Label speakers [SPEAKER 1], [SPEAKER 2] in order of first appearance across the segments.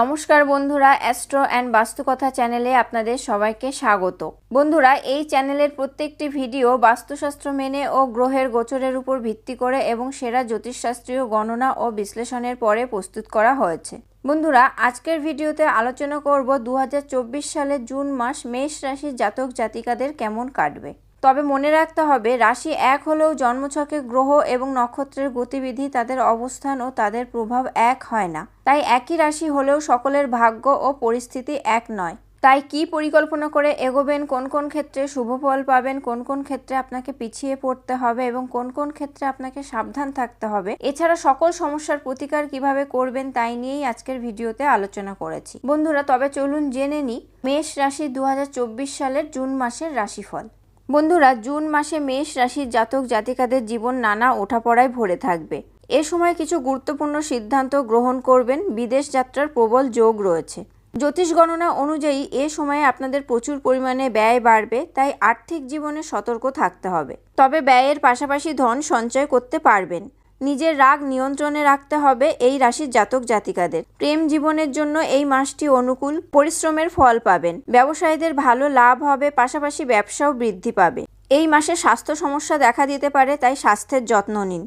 [SPEAKER 1] নমস্কার বন্ধুরা, astro and বাস্তুকথা চ্যানেলে আপনাদের সবাইকে স্বাগত। বন্ধুরা, এই চ্যানেলের প্রত্যেকটি ভিডিও বাস্তুশাস্ত্র মেনে ও গ্রহের গোচরের উপর ভিত্তি করে এবং সেরা জ্যোতিষশাস্ত্রীয় গণনা ও বিশ্লেষণের পরে প্রস্তুত করা হয়েছে। বন্ধুরা, আজকের ভিডিওতে আলোচনা করব দু হাজার চব্বিশ সালের জুন মাস মেষ রাশির জাতক জাতিকাদের কেমন কাটবে। তবে মনে রাখতে হবে, রাশি এক হলেও জন্মছকে গ্রহ এবং নক্ষত্রের গতিবিধি, তাদের অবস্থান ও তাদের প্রভাব এক হয় না। তাই একই রাশি হলেও সকলের ভাগ্য ও পরিস্থিতি এক নয়। তাই কি পরিকল্পনা করে এগোবেন? কোন কোন ক্ষেত্রে শুভ ফল পাবেন? কোন কোন ক্ষেত্রে আপনাকে পিছিয়ে পড়তে হবে এবং কোন কোন ক্ষেত্রে আপনাকে সাবধান থাকতে হবে? এছাড়া সকল সমস্যার প্রতিকার কীভাবে করবেন তাই নিয়েই আজকের ভিডিওতে আলোচনা করেছি। বন্ধুরা, তবে চলুন জেনে নিই, মেষ রাশি দু হাজার চব্বিশ সালের জুন মাসের রাশিফল। বন্ধুরা, জুন মাসে মেষ রাশির জাতক জাতিকাদের জীবন নানা ওঠাপড়ায় ভরে থাকবে। এ সময় কিছু গুরুত্বপূর্ণ সিদ্ধান্ত গ্রহণ করবেন। বিদেশ যাত্রার প্রবল যোগ রয়েছে। জ্যোতিষ গণনা অনুযায়ী এ সময়ে আপনাদের প্রচুর পরিমাণে ব্যয় বাড়বে, তাই আর্থিক জীবনে সতর্ক থাকতে হবে। তবে ব্যয়ের পাশাপাশি ধন সঞ্চয় করতে পারবেন। নিজের রাগ নিয়ন্ত্রণে রাখতে হবে এই রাশির জাতক জাতিকাদের। প্রেম জীবনের জন্য এই মাসটি অনুকূল, পরিশ্রমের ফল পাবেন। ব্যবসায়ীদের ভালো লাভ হবে, পাশাপাশি ব্যবসাও বৃদ্ধি পাবে। এই মাসে স্বাস্থ্য সমস্যা দেখা দিতে পারে, তাই স্বাস্থ্যের যত্ন নিন।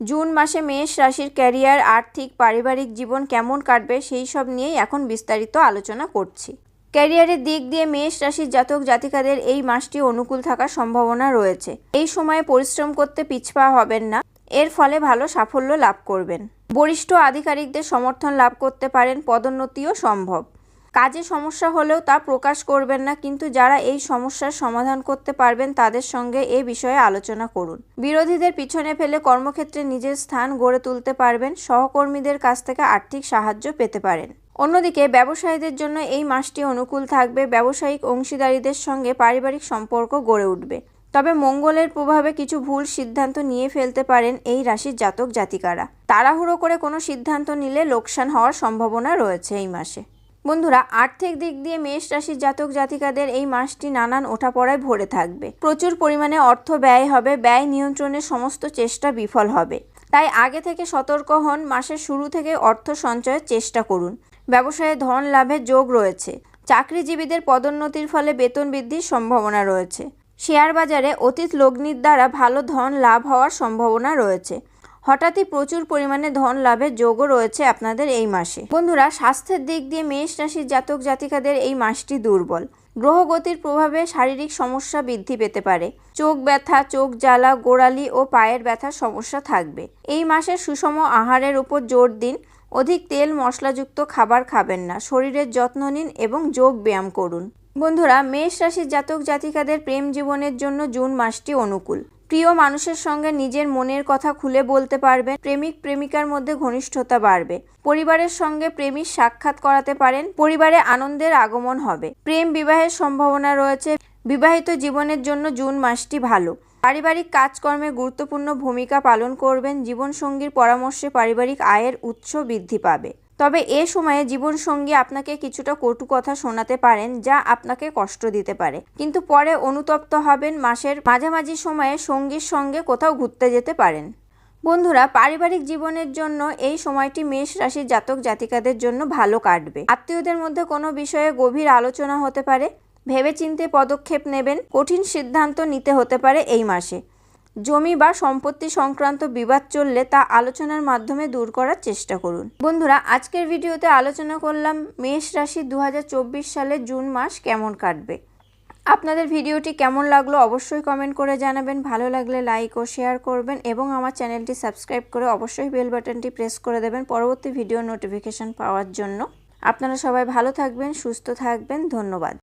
[SPEAKER 1] জুন মাসে মেষ রাশির ক্যারিয়ার, আর্থিক, পারিবারিক জীবন কেমন কাটবে সেই সব নিয়েই এখন বিস্তারিত আলোচনা করছি। ক্যারিয়ারের দিক দিয়ে মেষ রাশির জাতক জাতিকাদের এই মাসটি অনুকূল থাকার সম্ভাবনা রয়েছে। এই সময়ে পরিশ্রম করতে পিছপা হবেন না। এর ফলে ভালো সাফল্য লাভ করবেন। বরিষ্ঠ আধিকারিকদের সমর্থন লাভ করতে পারেন পদোন্নতিও সম্ভব। কাজে সমস্যা হলেও তা প্রকাশ করবেন না, কিন্তু যারা এই সমস্যার সমাধান করতে পারবেন তাদের সঙ্গে এ বিষয়ে আলোচনা করুন। বিরোধীদের পিছনে ফেলে কর্মক্ষেত্রে নিজের স্থান গড়ে তুলতে পারবেন, সহকর্মীদের কাছ থেকে আর্থিক সাহায্য পেতে পারেন। অন্যদিকে ব্যবসায়ীদের জন্য এই মাসটি অনুকূল থাকবে, ব্যবসায়িক অংশীদারিদের সঙ্গে পারিবারিক সম্পর্ক গড়ে উঠবে। তবে মঙ্গলের প্রভাবে কিছু ভুল সিদ্ধান্ত নিয়ে ফেলতে পারেন এই রাশির জাতক জাতিকারা। তাড়াহুড়ো করে কোনো সিদ্ধান্ত নিলে লোকসান হওয়ার সম্ভাবনা রয়েছে এই মাসে। বন্ধুরা, আর্থিক দিক দিয়ে মেষ রাশির জাতক জাতিকাদের এই মাসটি নানান ওঠাপড়ায় ভরে থাকবে। প্রচুর পরিমাণে অর্থ ব্যয় হবে, ব্যয় নিয়ন্ত্রণের সমস্ত চেষ্টা বিফল হবে। তাই আগে থেকে সতর্ক হন, মাসের শুরু থেকে অর্থ সঞ্চয়ের চেষ্টা করুন। ব্যবসায়ে ধন লাভের যোগ রয়েছে। চাকরিজীবীদের পদোন্নতির ফলে বেতন বৃদ্ধির সম্ভাবনা রয়েছে। শেয়ার বাজারে অতীত লগ্নির দ্বারা ভালো ধন লাভ হওয়ার সম্ভাবনা রয়েছে। হঠাৎই প্রচুর পরিমাণে ধন লাভের যোগও রয়েছে আপনাদের এই মাসে। বন্ধুরা, স্বাস্থ্যের দিক দিয়ে মেষ রাশির জাতক জাতিকাদের এই মাসটি দুর্বল। গ্রহগতির প্রভাবে শারীরিক সমস্যা বৃদ্ধি পেতে পারে। চোখ ব্যথা, চোখ জ্বালা, গোড়ালি ও পায়ের ব্যথার সমস্যা থাকবে। এই মাসে সুষম আহারের উপর জোর দিন। অধিক তেল, মশলাযুক্ত খাবার খাবেন না। শরীরের যত্ন নিন এবং যোগ ব্যায়াম করুন। বন্ধুরা, মেষ রাশির জাতক জাতিকাদের প্রেম জীবনের জন্য জুন মাসটি অনুকূল। প্রিয় মানুষের সঙ্গে নিজের মনের কথা খুলে বলতে পারবেন, প্রেমিক প্রেমিকার মধ্যে ঘনিষ্ঠতা বাড়বে। পরিবারের সঙ্গে প্রেমিক সাক্ষাৎ করাতে পারেন, পরিবারে আনন্দের আগমন হবে। প্রেম বিবাহের সম্ভাবনা রয়েছে, বিবাহিত জীবনের জন্য জুন মাসটি ভালো। পারিবারিক কাজকর্মে গুরুত্বপূর্ণ ভূমিকা পালন করবেন, জীবনসঙ্গীর পরামর্শে পারিবারিক আয়ের উৎস বৃদ্ধি পাবে। তবে এ সময়ে জীবনসঙ্গী আপনাকে কিছুটা কটু কথা শোনাতে পারেন, যা আপনাকে কষ্ট দিতে পারে। কিন্তু পরে অনুতপ্ত হবেন মাসের মাঝামাঝি সময়ে সঙ্গীর সঙ্গে কোথাও ঘুরতে যেতে পারেন। বন্ধুরা, পারিবারিক জীবনের জন্য এই সময়টি মেষ রাশির জাতক জাতিকাদের জন্য ভালো কাটবে। আত্মীয়দের মধ্যে কোনো বিষয়ে গভীর আলোচনা হতে পারে। ভেবেচিন্তে পদক্ষেপ নেবেন। কঠিন সিদ্ধান্ত নিতে হতে পারে এই মাসে। জমি বা সম্পত্তি সংক্রান্ত বিবাদ চললে তা আলোচনার মাধ্যমে দূর করার চেষ্টা করুন। বন্ধুরা, আজকের ভিডিওতে আলোচনা করলাম মেষ রাশি দু হাজার চব্বিশ সালে জুন মাস কেমন কাটবে। আপনাদের ভিডিওটি কেমন লাগল অবশ্যই কমেন্ট করে জানাবেন। ভালো লাগলে লাইক ও শেয়ার করবেন এবং আমার চ্যানেলটি সাবস্ক্রাইব করে অবশ্যই বেল বাটনটি প্রেস করে দেবেন পরবর্তী ভিডিও নোটিফিকেশন পাওয়ার জন্য। আপনারা সবাই ভালো থাকবেন, সুস্থ থাকবেন। ধন্যবাদ।